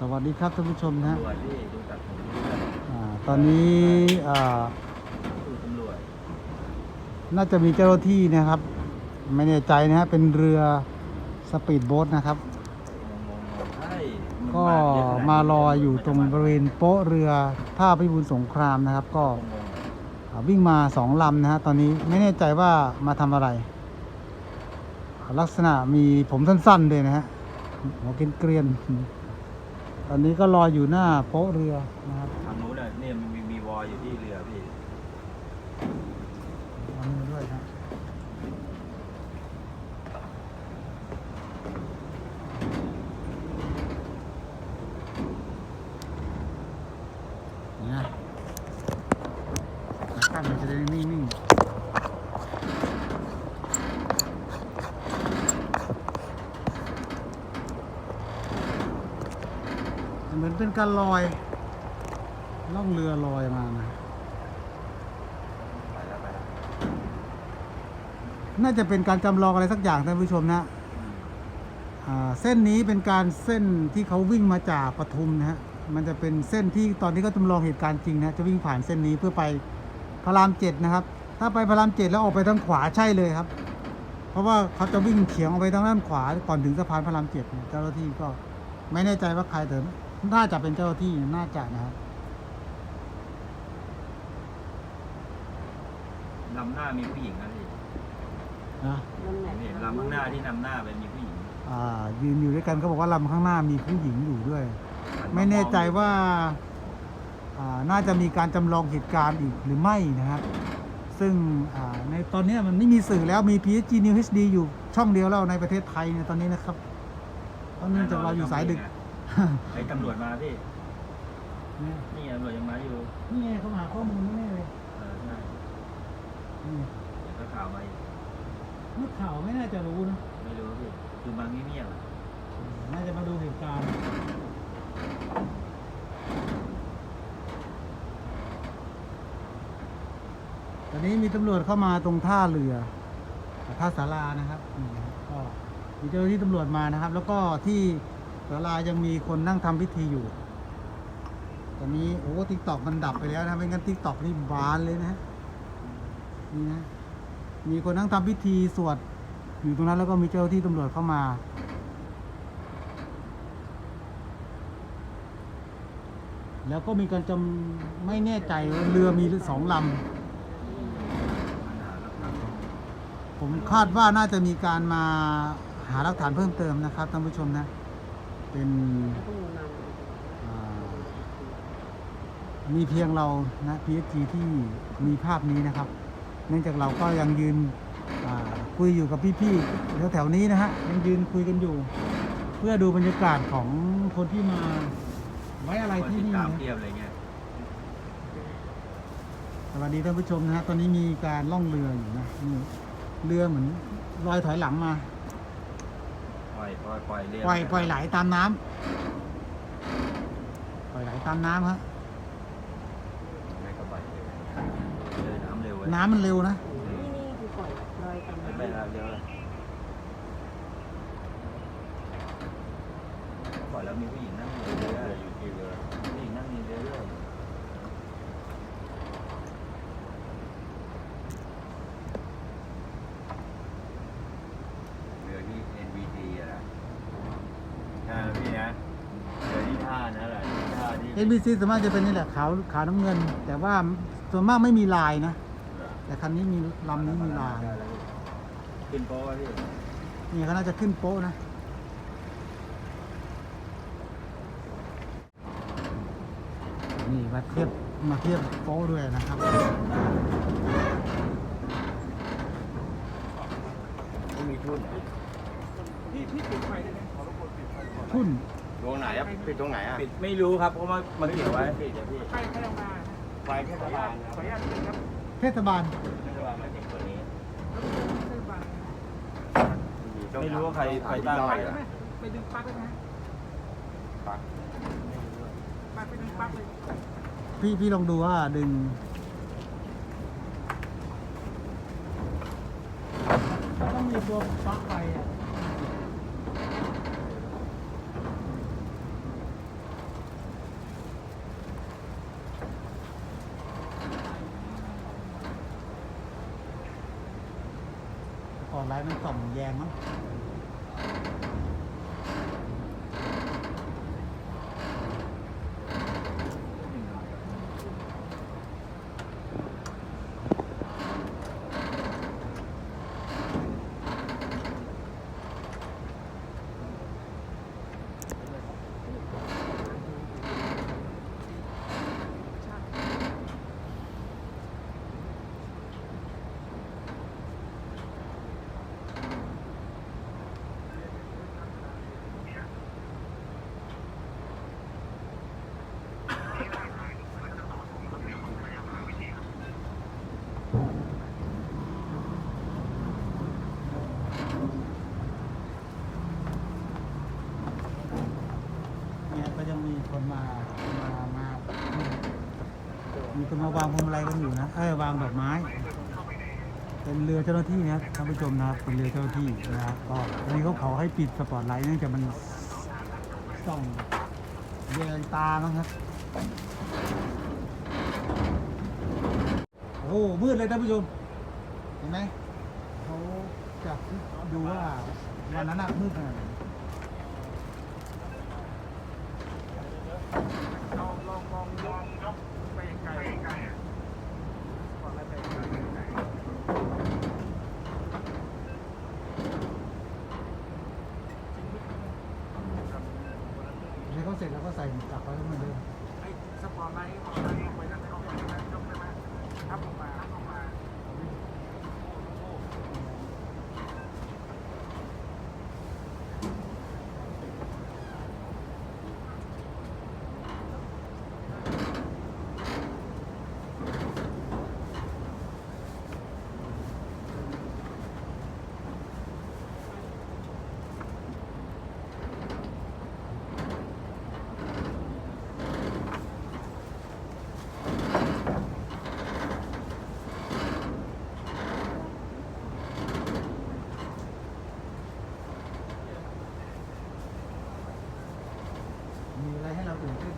สวัสดีครับท่านผู้ชมนะฮะตำรวจพี่ดูจากผมดูจากอ่าตอนนี้อ่าดูตำรวจน่าจะมีเจ้าหน้าที่นะครับ ไม่แน่ใจนะฮะเป็นเรือสปีดโบ๊ทนะครับ งงงงใช่ก็มารออยู่ตรงบริเวณโป๊ะเรือท่าพิบูลสงครามนะครับ ก็งงงอ่าวิ่งมาสองลำนะฮะตอนนี้ไม่แน่ใจว่ามาทำอะไรลักษณะมีผมสั้นๆเลยนะฮะหัวเกรียนๆ ตอนนี้ก็รออยู่หน้าโป๊ะเรือนะครับ ทางนู้นน่ะเนี่ยมันมีมีวอลอยู่ที่เรือพี่ เอามือด้วยนะนี่นะตั้งมันจะได้นิ่งๆเหมือนเป็น การลอยล่องเรือลอยมานะ ไปแล้วไปแล้วน่าจะเป็นการจำลองอะไรสักอย่างท่านผู้ชมนะอ่าเส้นนี้เป็นการเส้นที่เขาวิ่งมาจากปทุมนะฮะมันจะเป็นเส้นที่ตอนที่เขาจำลองเหตุการณ์จริงนะจะวิ่งผ่านเส้นนี้เพื่อไปพระรามเจ็ดนะครับ ถ้าไปพระรามเจ็ดแล้วออกไปทางขวาใช่เลยครับ เพราะว่าเขาจะวิ่งเฉียงออกไปทางด้านขวาก่อนถึงสะพานพระรามเจ็ดเนี่ยเจ้าหน้าที่ก็ไม่แน่ใจว่าใครแต่ น่าจะเป็นเจ้าหน้าที่น่าจะนะครับลำหน้ามีผู้หญิงนะพี่นะนี่ลำข้างหน้าที่นำหน้าเป็นมีผู้หญิงอ่ายืนอยู่ด้วยกันเขาบอกว่าลำข้างหน้ามีผู้หญิงอยู่ด้วย ไม่แน่ใจว่าอ่าน่าจะมีการจำลองเหตุการณ์อีกหรือไม่นะครับ ซึ่งอ่าในตอนนี้มันไม่มีสื่อแล้วมี PSG New HD อยู่ช่องเดียวแล้วในประเทศไทยในตอนนี้นะครับเพราะเนื่องจากเราอยู่สายดึก ไอ้ตำรวจมาพี่เนี่ยนี่ตำรวจยังมาอยู่ นี่ไงเขาหาข้อมูลแน่เลยเออใช่นี่เดี๋ยวก็ข่าวมาอีกนักข่าวไม่น่าจะรู้นะ ไม่รู้พี่ คือมาเงียบๆอะน่าจะมาดูเหตุการณ์ตอนนี้มีตำรวจเข้ามาตรงท่าเรือท่าสารานะครับอืมก็มีเจ้าหน้าที่ตำรวจมานะครับ แล้วก็ที่ ศาลายังมีคนนั่งทำพิธีอยู่ ตอนนี้โอ้ทิกตอกมันดับไปแล้วนะไม่งั้นทิกตอกนี่บานเลยนะนี่นะมีคนนั่งทำพิธีสวดอยู่ตรงนั้นแล้วก็มีเจ้าที่ตำรวจเข้ามาแล้วก็มีการจำไม่แน่ใจว่าเรือมีสองลำ ผมคาดว่าน่าจะมีการมาหาหลักฐานเพิ่มเติมนะครับท่านผู้ชมนะ เป็นอ่ามีเพียงเรานะ PSG ที่มีภาพนี้นะครับ เนื่องจากเราก็ยังยืนอ่าคุยอยู่กับพี่ๆแถวๆนี้นะฮะยังยืนคุยกันอยู่ เพื่อดูบรรยากาศของคนที่มาไว้อะไรคนที่ติดนี่ตามนะเทียบเลยเงี้ยสวัสดีท่านผู้ชมนะฮะตอนนี้มีการล่องเรืออยู่นะนี่เรือเหมือนลอยถอยหลังมาปล่ อยปล่อยปล่อยเรือปล่อยปล่อยไหลตามน้ำปล่อยไหลตามน้ำฮะไม่ก็ปล่อยเลยเรือน้ำเร็วเว้ยน้ำมันเร็วนะนี่นี่คือปล่อยลอยตามไม่น้ำเป็นไรเร็วเลยปล่อยแล้วมีผู้หญิงนั่งอยู่เรืออยู่ที่เรือผู้หญิงนั่งอยู่เรือเรื่อย เรือที่ NBT อะนะใช่ไหมพี่นะเรือที่ท่านั่นแหละ ท่าที่ NBC ส่วนมากจะเป็นนี่แหละขาวขาวน้ำเงิน แต่ว่าส่วนมากไม่มีลายนะ แต่คันนี้มีลำนี้มีลาย ขึ้นโป๊ะพี่นี่เขาน่าจะขึ้นโป๊ะนะ นี่มาเทียบมาเทียบโป๊ะด้วยนะครับไม่มีทุ่นเหรอทุ่น ตรงไหนอะปิดตรงไหนอะปิดไม่รู้ครับเพราะว่ามันเกี่ยวไว้ปิดเดี๋ยวพี่ไฟเทศบาลนะครับเทศบาลไม่รู้ว่าไม่ติดตัวนี้ต้องไม่รู้ว่าใครต้องใครถามตั้งพี่ไว้น้อยอะอะไปดึงปลั๊กได้ไหมปักปลั๊กไปดึงปลั๊กเลยพี่พี่ลองดูว่าดึงต้องมีตัวปลั๊กไฟอะ ไลท์มันส่องแยงมั้งเนี่ยก็ยังมีคนมามามา มาวางพวงมาลัยกันอยู่นะเออวางดอกไม้ เป็นเรือเจ้าหน้าที่นะท่านผู้ชมนะเป็นเรือเจ้าหน้าที่นะก็ตอนนี้เขาขอให้ปิดสปอตไลท์เนื่องจากมันส่องแยงตามั้งครับโอ้โหมืดเลยท่านผู้ชมเห็นไหมเขาจับดูว่าวันนั้นน่ะมืดขนาดไหน ลองลองลองลองยกไปไกลไกลก่อนแล้วไปไกล ให้เขาเสร็จแล้วก็ใส่กลับไปเหมือนเดิม ไอ้สปอร์ตไลท์สปอร์ตไลท์ลงไปนั่นเอาไปนั่นยกไปมาทับลงมาทับลงมา มีอะไรให้เราตื่นเต้น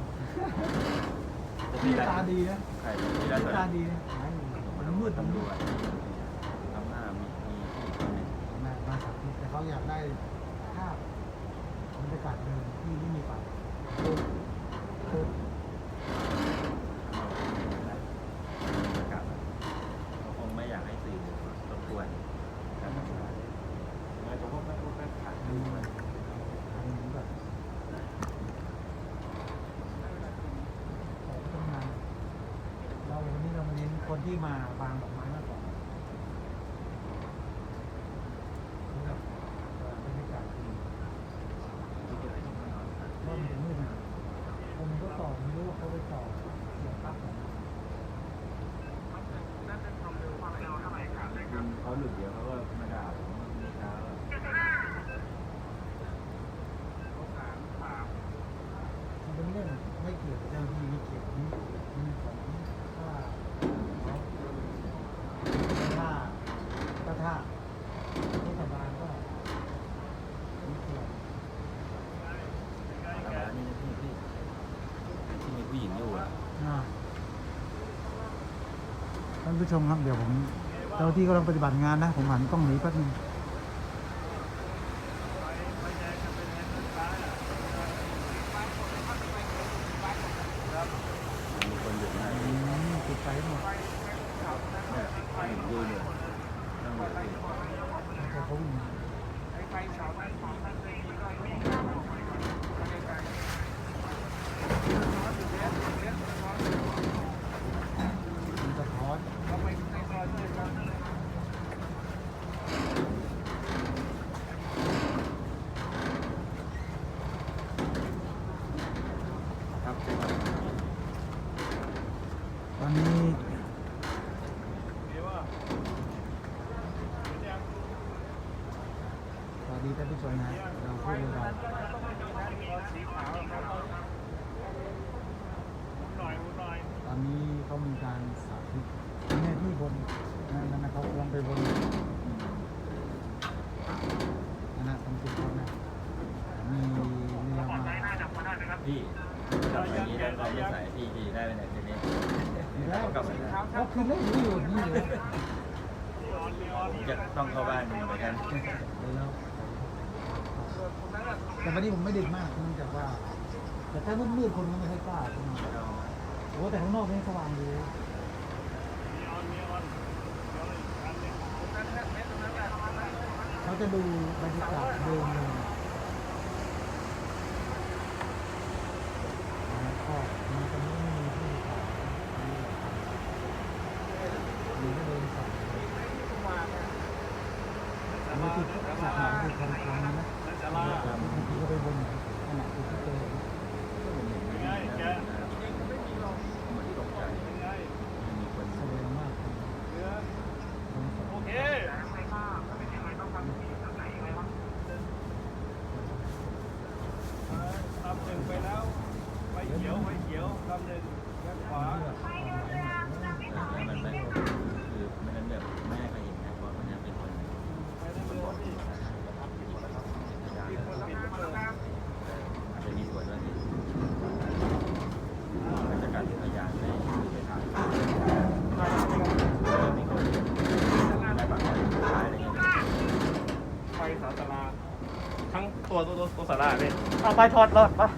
พี่ ตาดีนะใครที่พี่ร้านตาดีนะมันมืดมันตำรมืวดจทำหน้ามีมีที่คนหนึ่งมามาสาธิตแต่เขาอยากได้ภาพบรรยากาศเดิมที่ไม่มีป่าโอ้โห กับเขาคงไม่อยากให้สื่อรบกวนการทำงาน อันนี้แบบของทำงานเราวันนี้เรามาเน้นคน ที่มาวางดอกไม้มากกว่าคือแบบเอ่อบรรยากาศดีว่ามันจะมืดหน่อยผมก็ต่อไม่รู้ว่าเขาไปต่อเสียบปลั๊กไหน คุณเขาหลุดเดี๋ยวเขาก็มาด่าผมเมื่อเช้า มันเป็นเรื่องไม่เกี่ยวกับเจ้าหน้าที่ไม่เกี่ยวกับนี่มันของถ้าถ้าถ้าถ้าเทศบาลก็ไม่เกี่ยว แล้วร้านนี้ที่ที่ที่มีผู้หญิงอยู่อะ อ่าท่าน ผู้ชมครับเดี๋ยวผมเจ้าที่กำลังปฏิบัติงานนะ ผมหันกล้องหนีแป๊บนึงมีคนอยู่นะอืมปิดไฟหมดดูเนี่ยต้องอยู่ที่แต่เขาวิ่งไอ้ไฟเสาไฟฟ้านั่นเลยมีก็ยกไปไกลๆ มันสะท้อน เราไปในซอยเลยครับ ครับ ตอนนี้ส วัสดีท่านนะเราพูดเรื่องเราสีขาวครับหน่อยหน่อยตอนนี้เขามีการสาธิตเนี่ที่บนนั่นนั่นนะเขาลงไปบนนั่นนะตรงจุดเขานะมีเรือมาพี่กลับมาอย่างนี้แล้วเราไม่ใส่พี่พี่ได้ไปไหนทีนี้แล้วกลับมาเขาคือเล่นอยู่นี่เลยจะต้องเข้าบ้านเหมือนกัน แต่วันนี้ผมไม่ดึกมากเนื่องจากว่า แต่ถ้ามืดๆคนก็ไม่ค่อยกล้าเข้ามาโอ้แต่ข้างนอกนี่สว่างอยู่เขาจะดูบรรยากาศเดิมเลยแล้วก็มาตรงนี้ไม่มีที่ขายมีก็เดินสั่งอันนี้คือสถานที่คนคนนี้นะบางทีก็ไปบนขนาดที่เจอ เหมือนตกใจมีคน แสดงมาก โอเค ลำหนึ่งไปแล้วไฟเขียวไฟเขียวลำหนึ่งด้านขวา แล้วมันไม่คือไม่นั้นแบบแม่ก็เห็นนะว่ามันยังเป็นคน ไปได้เลยพี่ อาจจะมีส่วนว่ามันจะการพยานในไปทางมีคนได้บางคนตายอะไรเงี้ย ไฟสาตาราทั้งตัวตัวตัวตัว สาราเนี่ยเอาไปถอดรถไปะ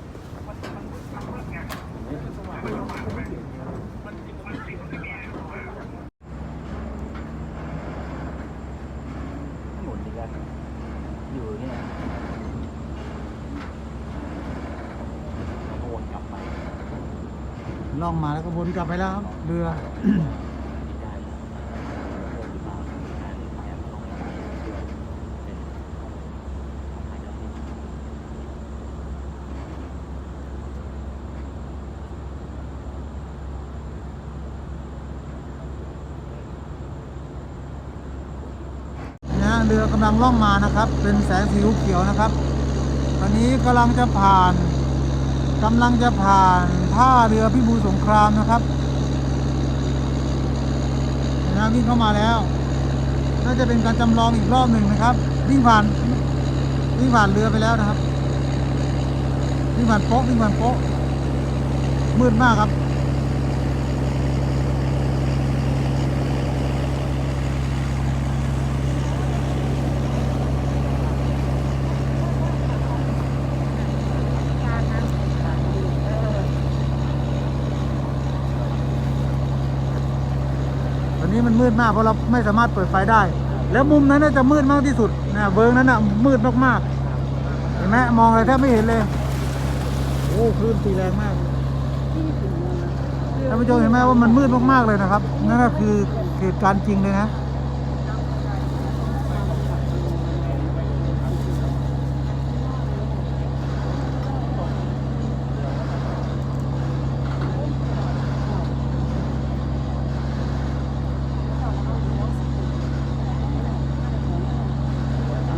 หมุนดีกันอยู่เนี่ยวก็วนกลับไปล่องมาแล้วก็วนกลับไปแล้วครับเรือ ได้แล้วเดินตามแผนแผนต้องไปเป็นหายแล้วที่ นะฮะเรือกำ ล่องมานะครับ เป็นแสงสีเขียวนะครับตอนนี้กำลังจะผ่านกำลังจะผ่านท่าเรือพิบูลสงครามนะครับนะวิ่งเข้ามาแล้วน่าจะเป็นการจำลองอีกรอบหนึ่งนะครับ วิ่งผ่านวิ่งผ่านเรือไปแล้วนะครับวิ่งผ่านโป๊ะวิ่งผ่านโป๊ะมืดมากครับ มืดมากเพราะเราไม่สามารถเปิดไฟได้ แล้วมุมนั้นน่าจะมืดมากที่สุดนะเวิร์กนั้นน่ะมืดมากๆเห็นไหมมองอะไรแทบไม่เห็นเลยโอ้คลื่นตีแรงมากท่านผู้ชมเห็นไหมว่ามันมืดมากๆเลยนะครับนั่นก็คือเหตุการณ์จริงเลยนะ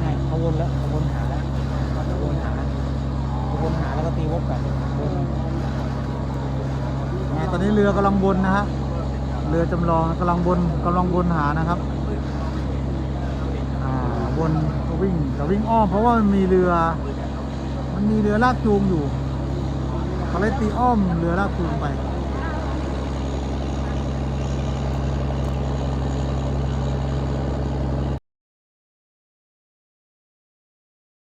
ไงเขาวนแล้วเขาวนหาแล้วเขาวนหาเขาวนหาแล้วก็ตีวกกลับวนนะ ตอนนี้เรือกำลังวนนะฮะ เรือจำลองกำลังวนกำลังวนหานะครับอ่าวนก็วิ่งแต่วิ่งอ้อมเพราะว่ามันมีเรือ มันมีเรือลากจูงอยู่เขาเลยตีอ้อมเรือลากจูงไป